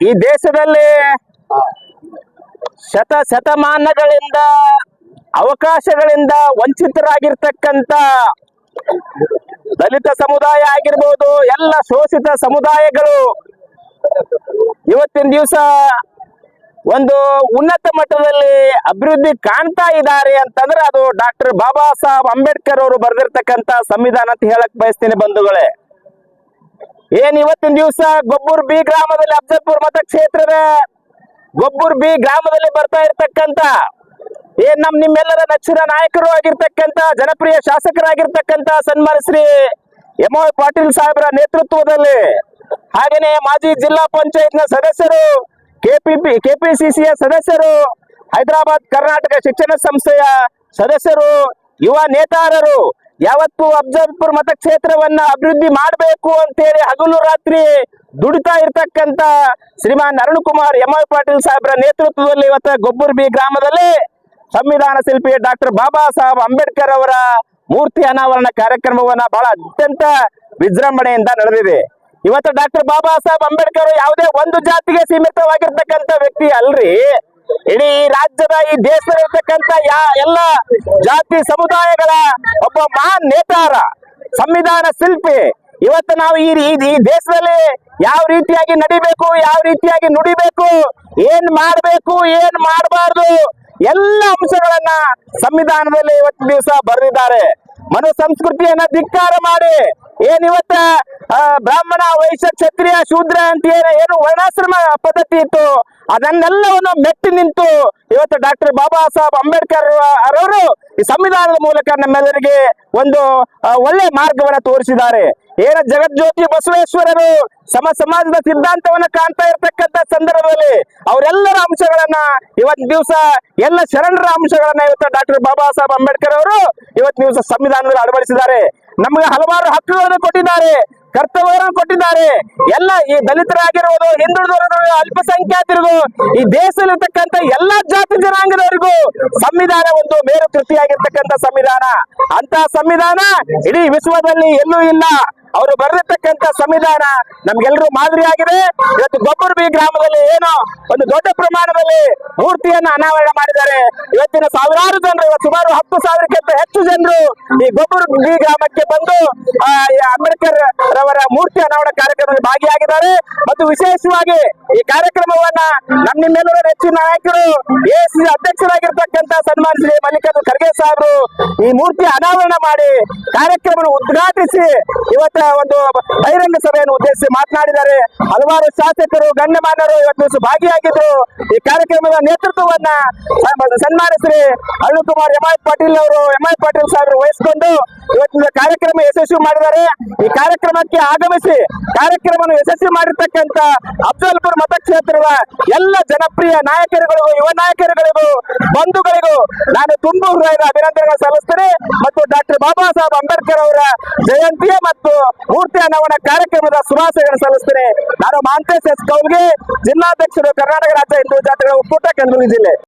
ಈ ದೇಶದಲ್ಲಿ ಶತ ಶತಮಾನಗಳಿಂದ ಅವಕಾಶಗಳಿಂದ ವಂಚಿತರಾಗಿರ್ತಕ್ಕಂಥ ದಲಿತ ಸಮುದಾಯ ಆಗಿರ್ಬೋದು, ಎಲ್ಲ ಶೋಷಿತ ಸಮುದಾಯಗಳು ಇವತ್ತಿನ ದಿವಸ ಒಂದು ಉನ್ನತ ಮಟ್ಟದಲ್ಲಿ ಅಭಿವೃದ್ಧಿ ಕಾಣ್ತಾ ಇದ್ದಾರೆ ಅಂತಂದ್ರೆ ಅದು ಡಾಕ್ಟರ್ ಬಾಬಾ ಸಾಹೇಬ್ ಅಂಬೇಡ್ಕರ್ ಅವರು ಬರೆದಿರ್ತಕ್ಕಂಥ ಸಂವಿಧಾನ ಅಂತ ಹೇಳಕ್ ಬಯಸ್ತೀನಿ ಬಂಧುಗಳೇ. ಏನ್ ಇವತ್ತಿನ ದಿವಸ ಗೊಬ್ಬೂರ್ ಬಿ ಗ್ರಾಮದಲ್ಲಿ ಅಫಜಲ್ಪುರ್ ಮತಕ್ಷೇತ್ರದ ಗೊಬ್ಬೂರ್ ಬಿ ಗ್ರಾಮದಲ್ಲಿ ಬರ್ತಾ ಇರ್ತಕ್ಕಂತ, ಏನ್ ನಮ್ ನಿಮ್ಮೆಲ್ಲರ ನೆಚ್ಚಿನ ನಾಯಕರು ಆಗಿರ್ತಕ್ಕಂತ, ಜನಪ್ರಿಯ ಶಾಸಕರಾಗಿರ್ತಕ್ಕಂತ ಸನ್ಮಾನ ಶ್ರೀ ಎಂ ಒ ಪಾಟೀಲ್ ಸಾಹೇಬರ ನೇತೃತ್ವದಲ್ಲಿ ಹಾಗೇನೆ ಮಾಜಿ ಜಿಲ್ಲಾ ಪಂಚಾಯತ್ನ ಸದಸ್ಯರು, ಕೆಪಿಪಿ, ಕೆಪಿಸಿಸಿಯ ಸದಸ್ಯರು, ಹೈದರಾಬಾದ್ ಕರ್ನಾಟಕ ಶಿಕ್ಷಣ ಸಂಸ್ಥೆಯ ಸದಸ್ಯರು, ಯುವ ನೇತಾರರು ಯಾವತ್ತು ಅಫಜಲ್ಪುರ್ ಮತಕ್ಷೇತ್ರವನ್ನ ಅಭಿವೃದ್ಧಿ ಮಾಡಬೇಕು ಅಂತೇಳಿ ಹಗಲು ರಾತ್ರಿ ದುಡಿತಾ ಇರ್ತಕ್ಕಂತ ಶ್ರೀಮಾನ್ ಅರುಣ್ ಕುಮಾರ್ ಎಂ ಐ ಪಾಟೀಲ್ ಸಾಹೇಬ್ರ ನೇತೃತ್ವದಲ್ಲಿ ಇವತ್ತು ಗೊಬ್ಬುರ್ಬಿ ಗ್ರಾಮದಲ್ಲಿ ಸಂವಿಧಾನ ಶಿಲ್ಪಿ ಡಾಕ್ಟರ್ ಬಾಬಾ ಸಾಹೇಬ್ ಅಂಬೇಡ್ಕರ್ ಅವರ ಮೂರ್ತಿ ಅನಾವರಣ ಕಾರ್ಯಕ್ರಮವನ್ನ ಬಹಳ ಅತ್ಯಂತ ವಿಜೃಂಭಣೆಯಿಂದ ನಡೆದಿದೆ. ಇವತ್ತು ಡಾಕ್ಟರ್ ಬಾಬಾ ಸಾಹೇಬ್ ಅಂಬೇಡ್ಕರ್ ಯಾವುದೇ ಒಂದು ಜಾತಿಗೆ ಸೀಮಿತವಾಗಿರ್ತಕ್ಕಂಥ ವ್ಯಕ್ತಿ ಅಲ್ರಿ. ಇಡೀ ರಾಜ್ಯದ ಈ ದೇಶದಲ್ಲಿರ್ತಕ್ಕಂಥ ಯಾ ಎಲ್ಲ ಜಾತಿ ಸಮುದಾಯಗಳ ಒಬ್ಬ ಮಹಾನ್ ನೇತಾರ, ಸಂವಿಧಾನ ಶಿಲ್ಪಿ, ಇವತ್ತು ನಾವು ಈ ಈ- ದೇಶದಲ್ಲಿ ಯಾವ ರೀತಿಯಾಗಿ ನಡಿಬೇಕು, ಯಾವ ರೀತಿಯಾಗಿ ನುಡಿಬೇಕು, ಏನ್ ಮಾಡಬೇಕು, ಏನ್ ಮಾಡಬಾರ್ದು, ಎಲ್ಲ ಅಂಶಗಳನ್ನ ಸಂವಿಧಾನದಲ್ಲಿ ಇವತ್ತು ದಿವಸ ಬರೆದಿದ್ದಾರೆ. ಮನು ಸಂಸ್ಕೃತಿಯನ್ನ ಧಿಕ್ಕಾರ ಮಾಡಿ, ಏನ್ ಇವತ್ತ ಬ್ರಾಹ್ಮಣ, ವೈಶ್ಯ, ಕ್ಷತ್ರಿಯ, ಶೂದ್ರ ಅಂತ ಏನು ಏನು ವರ್ಣಾಶ್ರಮ ಪದ್ಧತಿ ಇತ್ತು, ಅದನ್ನೆಲ್ಲವನ್ನು ಮೆಟ್ಟಿ ನಿಂತು ಇವತ್ತು ಡಾಕ್ಟರ್ ಬಾಬಾ ಸಾಹೇಬ್ ಅಂಬೇಡ್ಕರ್ ಅವರು ಈ ಸಂವಿಧಾನದ ಮೂಲಕ ನಮ್ಮೆಲ್ಲರಿಗೆ ಒಂದು ಒಳ್ಳೆ ಮಾರ್ಗವನ್ನ ತೋರಿಸಿದ್ದಾರೆ. ಏನ ಜಗಜ್ಯೋತಿ ಬಸವೇಶ್ವರರು ಸಮ ಸಮಾಜದ ಸಿದ್ಧಾಂತವನ್ನ ಕಾಣ್ತಾ ಇರತಕ್ಕಂತ ಸಂದರ್ಭದಲ್ಲಿ ಅವರೆಲ್ಲರ ಅಂಶಗಳನ್ನ ಇವತ್ತು ದಿವಸ ಎಲ್ಲ ಶರಣರ ಅಂಶಗಳನ್ನ ಇವತ್ತು ಡಾಕ್ಟರ್ ಬಾಬಾ ಸಾಹೇಬ್ ಅಂಬೇಡ್ಕರ್ ಅವರು ಇವತ್ತು ದಿವಸ ಸಂವಿಧಾನದಲ್ಲಿ ಅಳವಡಿಸಿದ್ದಾರೆ. ನಮಗೆ ಹಲವಾರು ಹಕ್ಕುಗಳನ್ನು ಕೊಟ್ಟಿದ್ದಾರೆ. ಕರ್ತವ್ಯಗಳನ್ನು ಕೊಟ್ಟಿದ್ದಾರೆ. ಎಲ್ಲ ಈ ದಲಿತರಾಗಿರ್ಬೋದು ಹಿಂದುಳಿದವರು ಅಲ್ಪಸಂಖ್ಯಾತರಿಗೂ, ಈ ದೇಶದಲ್ಲಿರ್ತಕ್ಕಂಥ ಎಲ್ಲಾ ಜಾತಿ ಜನಾಂಗದವರಿಗೂ ಸಂವಿಧಾನ ಒಂದು ಮೇರು ಕೃತಿಯಾಗಿರ್ತಕ್ಕಂಥ ಸಂವಿಧಾನ. ಅಂತ ಸಂವಿಧಾನ ಇಡೀ ವಿಶ್ವದಲ್ಲಿ ಎಲ್ಲೂ ಇಲ್ಲ. ಅವರು ಬರೆದಿರ್ತಕ್ಕಂಥ ಸಂವಿಧಾನ ನಮ್ಗೆಲ್ಲರೂ ಮಾದರಿಯಾಗಿದೆ ಇವತ್ತು ಗೊಬ್ಬರಬಿ ಗ್ರಾಮದಲ್ಲಿ ಏನು ಒಂದು ದೊಡ್ಡ ಪ್ರಮಾಣದಲ್ಲಿ ಮೂರ್ತಿಯನ್ನು ಅನಾವರಣ ಮಾಡಿದ್ದಾರೆ. ಇವತ್ತಿನ ಸಾವಿರಾರು ಜನರು ಸುಮಾರು ಹತ್ತು ಸಾವಿರಕ್ಕಿಂತ ಹೆಚ್ಚು ಜನರು ಈ ಗೊಬ್ಬರಬಿ ಗ್ರಾಮಕ್ಕೆ ಬಂದು ಆ, ಅಂಬೇಡ್ಕರ್ ರವರ ಮೂರ್ತಿ ಅನಾವರಣ ಕಾರ್ಯಕ್ರಮದಲ್ಲಿ ಭಾಗಿಯಾಗಿದ್ದಾರೆ. ಮತ್ತು ವಿಶೇಷವಾಗಿ ಈ ಕಾರ್ಯಕ್ರಮವನ್ನ ನಮ್ಮ ನಿಮ್ಮೆಲ್ಲರ ನೆಚ್ಚಿನ ನಾಯಕರು ಎಸಿ ಅಧ್ಯಕ್ಷರಾಗಿರ್ತಕ್ಕಂಥ ಸನ್ಮಾನ ಶ್ರೀ ಮಲ್ಲಿಕಾರ್ಜುನ್ ಖರ್ಗೆ ಸಾಹೇಬರು ಈ ಮೂರ್ತಿ ಅನಾವರಣ ಮಾಡಿ ಕಾರ್ಯಕ್ರಮವನ್ನು ಉದ್ಘಾಟಿಸಿ ಇವತ್ತ ಒಂದು ಬಹಿರಂಗ ಸಭೆಯನ್ನು ಉದ್ದೇಶಿಸಿ ಮಾತನಾಡಿದ್ದಾರೆ. ಹಲವಾರು ಶಾಸಕರು ಗಣ್ಯಮಾನ್ಯರು ಇವತ್ತು ಭಾಗಿಯಾಗಿದ್ರು. ಈ ಕಾರ್ಯಕ್ರಮದ ನೇತೃತ್ವವನ್ನ ಸನ್ಮ- ಸನ್ಮಾನ ಶ್ರೀ ಅರುಣ್ ಕುಮಾರ್ ಎಂ ಪಾಟೀಲ್ ಅವರು ಎಂ ಐ ಪಾಟೀಲ್ ಸಾಹೇಬರು ವಹಿಸಿಕೊಂಡು ಇವತ್ತಿನ ಕಾರ್ಯಕ್ರಮ ಯಶಸ್ವಿ ಮಾಡಿದ್ದಾರೆ. ಈ ಕಾರ್ಯಕ್ರಮಕ್ಕೆ ಆಗಮಿಸಿ ಕಾರ್ಯಕ್ರಮವನ್ನು ಯಶಸ್ವಿ ಮಾಡಿರ್ತಕ್ಕಂಥ ಅಫಜಲ್ಪುರ್ ಮತಕ್ಷೇತ್ರದ ಎಲ್ಲ ಜನಪ್ರಿಯ ನಾಯಕರುಗಳಿಗೂ, ಯುವ ನಾಯಕರುಗಳಿಗೂ, ಬಂಧುಗಳಿಗೂ ನಾನು ತುಂಬು ಹೃದಯದ ಅಭಿನಂದನೆಗಳನ್ನು ಸಲ್ಲಿಸ್ತೇನೆ. ಮತ್ತು ಡಾಕ್ಟರ್ ಬಾಬಾ ಸಾಹೇಬ್ ಅಂಬೇಡ್ಕರ್ ಅವರ ಜಯಂತಿಯ ಮತ್ತು ಮೂರ್ತಿ ಅನಾವರಣ ಕಾರ್ಯಕ್ರಮದ ಶುಭಾಶಯಗಳನ್ನು ಸಲ್ಲಿಸ್ತೇನೆ. ನಾನು ಮಾಂತೇಶ್ ಎಸ್ ಕೌಲ್ಗೆ ಜಿಲ್ಲಾಧ್ಯಕ್ಷರು ಕರ್ನಾಟಕ ರಾಜ್ಯ ಹಿಂದೂ ಜಾತಿಗಳ ಒಕ್ಕೂಟ ಕಲಬುರಗಿ ಜಿಲ್ಲೆ.